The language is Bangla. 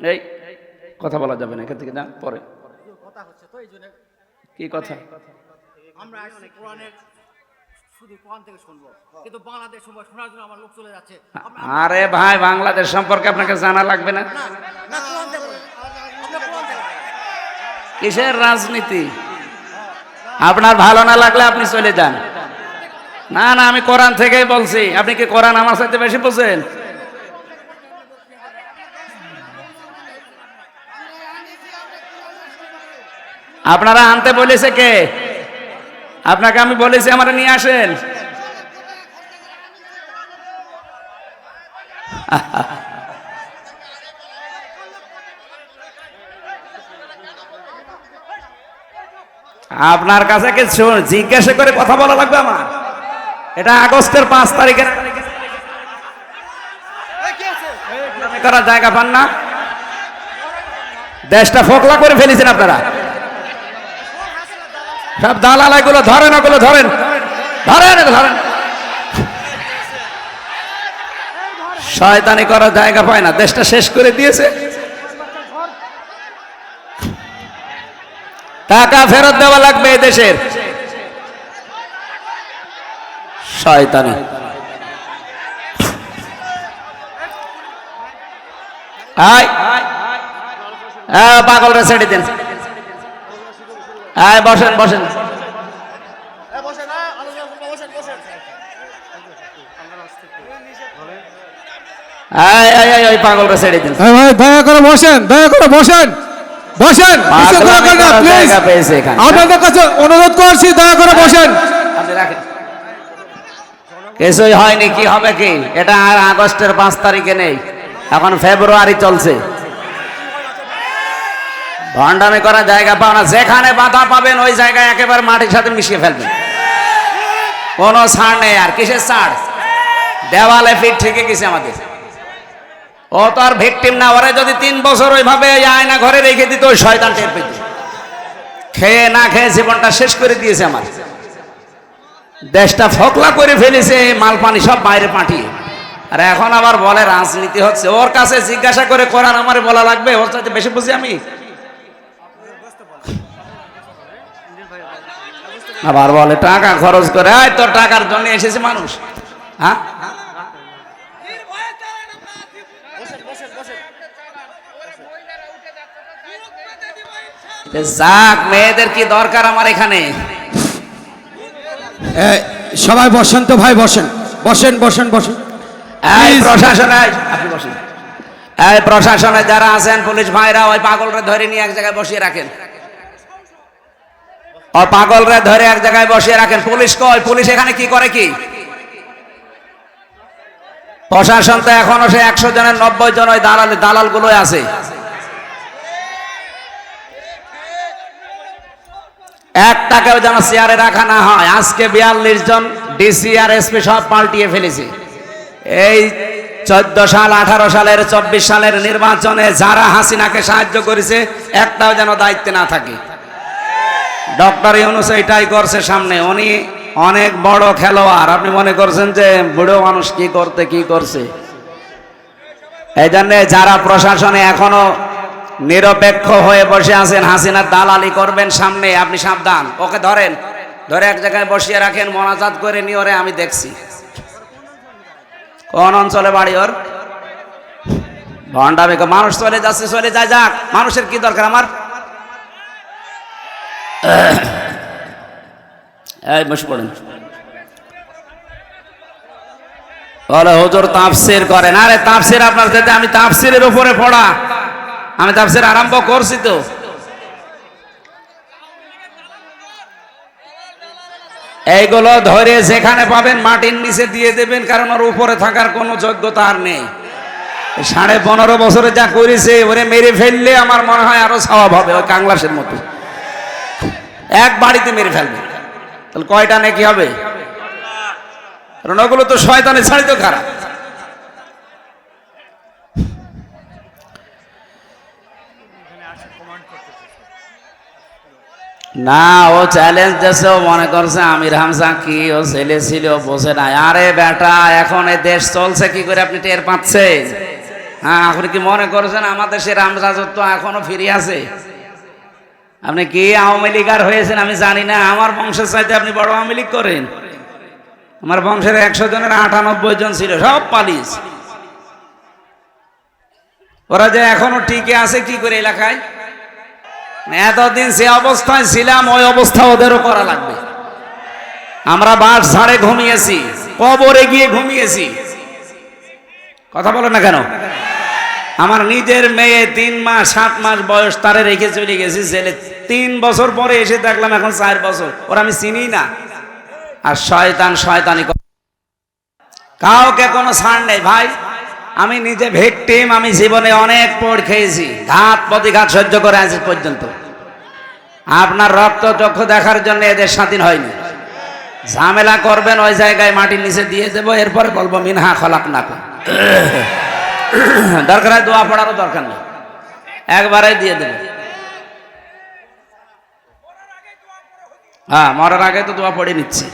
এই কথা বলা যাবে না এখান থেকে যান পরে। কি কথা? আমরা কোরআনের আরে ভাই বাংলাদেশ সম্পর্কে আপনাকে জানা লাগবে না। কিসের রাজনীতি? আপনার ভালো না লাগলে আপনি চলে যান। না না আমি কোরআন থেকেই বলছি। আপনি কি কোরআন আমার সাথে বেশি বোঝেন? আপনারা আনতে বলেছে কে? আপনাকে আমি বলেছি আমার নিয়ে আসেন। আপনার কাছে কি শু- জিজ্ঞাসা করে কথা বলা লাগবে আমার? এটা আগস্টের পাঁচ তারিখে। করার জায়গা পান না। দেশটা ফোকলা করে ফেলেছেন আপনারা। সব দালাল এগুলো ধরেন, ওগুলো ধরেন। ধরেন ধরেন। শয়তানি করার জায়গা পায় না, দেশটা শেষ করে দিয়েছে। টাকা ফেরত দেওয়া লাগবে দেশের। শয়তানি। আয়। হ্যাঁ পাগল রে ছেড়ে দিন। বসেন বসেন। ছেড়ে দিন। হ্যাঁ ভাই দয়া করে বসেন দয়া করে বসেন। আপনাদের কাছে অনুরোধ করছি দয়া করে বসেন। কিছুই হয়নি কি হবে কি? এটা আর আগস্টের পাঁচ তারিখে নেই। এখন ফেব্রুয়ারি চলছে। ভণ্ডামি করার জায়গা পাও না। যেখানে বাধা পাবেন, ওই জায়গায় একেবারে মাটির সাথে মিশিয়ে ফেলবেন। কোনো ছাড় নেই আর। কিসের ছাড়? দেওয়ালে ফিট ঠিকই গেছে আমাদের। ও তো আর ভিকটিম না, ওরে যদি তিন বছর ওইভাবে আয়না ঘরে রেখে দিত, ওই শয়তান টের পেত। খেয়ে না খেয়ে জীবনটা শেষ করে দিয়েছে আমার। দেশটা ফকলা করে ফেলেছে মাল পানি সব বাইরে পাঠিয়ে। আর এখন আবার বলে, রাজনীতি হচ্ছে। ওর কাছে জিজ্ঞাসা করে করার আমার বলা লাগবে? ওর সাথে বেশি বুঝি আমি? আবার বলে টাকা খরচ করে আয় তোর টাকার জন্য এসেছে মানুষ। হ্যাঁ? যাক মেয়েদের কি দরকার আমার এখানে? সবাই বসেন তো ভাই বসেন। বসেন বসেন বসেন। এই. প্রশাসনে আপনি বসেন। এই প্রশাসনে যারা আছেন পুলিশ ভাইরা ওই পাগলরা ধরে নিয়ে এক জায়গায় বসিয়ে রাখেন। ওই পাগলরে ধরে এক জায়গায় বসিয়ে রাখেন, পুলিশ কয় পুলিশ এখানে কি করে কি? প্রশাসন তো এখনও সে একশো জনের, নব্বই জন ওই দালাল দালাল গুলোই আছে। একটাকেও যেন চেয়ারে রাখা না হয়। আজকে বিয়াল্লিশ জন ডিসি আর এসপি সব পাল্টিয়ে ফেলেছে। এই চোদ্দ সাল, আঠারো সালের, চব্বিশ সালের নির্বাচনে যারা হাসিনাকে সাহায্য করেছে, একটাও যেন দায়িত্বে না থাকে। ডক্টর ইউনুস এটাই করছে সামনে। উনি অনেক বড় খেলোয়াড়। আপনি মনে করছেন যে বুড়ো মানুষ কি করতে, কি করছে? এই জন্য যারা প্রশাসনে এখনও নিরপেক্ষ হয়ে বসে আছেন হাসিনার দালালি করবেন সামনে, আপনি সাবধান। ওকে ধরেন, ধরে এক জায়গায় বসিয়ে রাখেন, মনাজাত করে নিয়ে ওরে আমি দেখছি। কোন অঞ্চলে বাড়ি ওর? ভণ্ডামি মানুষ চলে যাচ্ছে, চলে যায়, যাক। মানুষের কি দরকার আমার? আমি তাফসিরের উপরে পড়া। আমি তাফসির আরম্ভ করছি তো। এইগুলো ধরে যেখানে পাবেন, মাটির নিচে দিয়ে দেবেন, কারণ ওর উপরে থাকার কোনো যোগ্যতা আর নেই। সাড়ে পনেরো বছরে যা করেছে, ওরে মেরে ফেললে আমার মনে হয় আরও স্বভাব হবে, ওই কাংলাসের মতো। এক বাড়িতে মেরে ফেলবে। তাহলে কয়টা নাকি হবে? কারণ ওগুলো তো শয়তানের ছাড়ি তো খারাপ। না, ও চ্যালেঞ্জ ও মনে করছে আমির হামজা কি, ও ছেলে ছিল, ও বোঝে না আরে বেটা, এখন এই দেশ চলছে, কি করে আপনি টের পাচ্ছেন? হ্যাঁ আপনি কি মনে করছেন, আমাদের সে রামরাজত্ব এখনও ফিরে আছে? আপনি কি আওয়ামী লীগার হয়েছেন আমি জানি না। আমার বংশের চাইতে আপনি বড় আওয়ামী লীগ করেন। আমার বংশের একশো জনের আটানব্বই জন ছিল, সব পালিস ওরা যে এখনও টিকে আছে কি করে এলাকায়? এতদিন সে অবস্থায় ছিলাম, ওই অবস্থা ওদেরও করা লাগবে। আমরা বাস ঝাড়ে ঘুমিয়েছি, কবরে গিয়ে ঘুমিয়েছি। কথা বলো না কেন? আমার নিজের মেয়ে তিন মাস, সাত মাস বয়স, তারে রেখে চলে গেছি জেলে। তিন বছর পরে এসে দেখলাম এখন চার বছর। ওরা আমি চিনি না। আর শয়তান শয়তানি। কাউকে কোনো ছাড় নেই, ভাই। আমি নিজে ভেকটিম আমি জীবনে অনেক পড় খেয়েছি। ঘাত প্রতিঘাত সহ্য করে আছি পর্যন্ত। আপনার রক্ত চক্ষু দেখার জন্য এদের স্বাধীন হয়নি। ঝামেলা করবেন ওই জায়গায় মাটির নিচে দিয়ে দেবো, এরপরে বলব, মিনহা খলাক না দরকার হয় দোয়া পড়ারও দরকার নেই। একবারে দিয়ে দেবে। হ্যাঁ মরার আগে তো দোয়া পড়ে নিচ্ছি।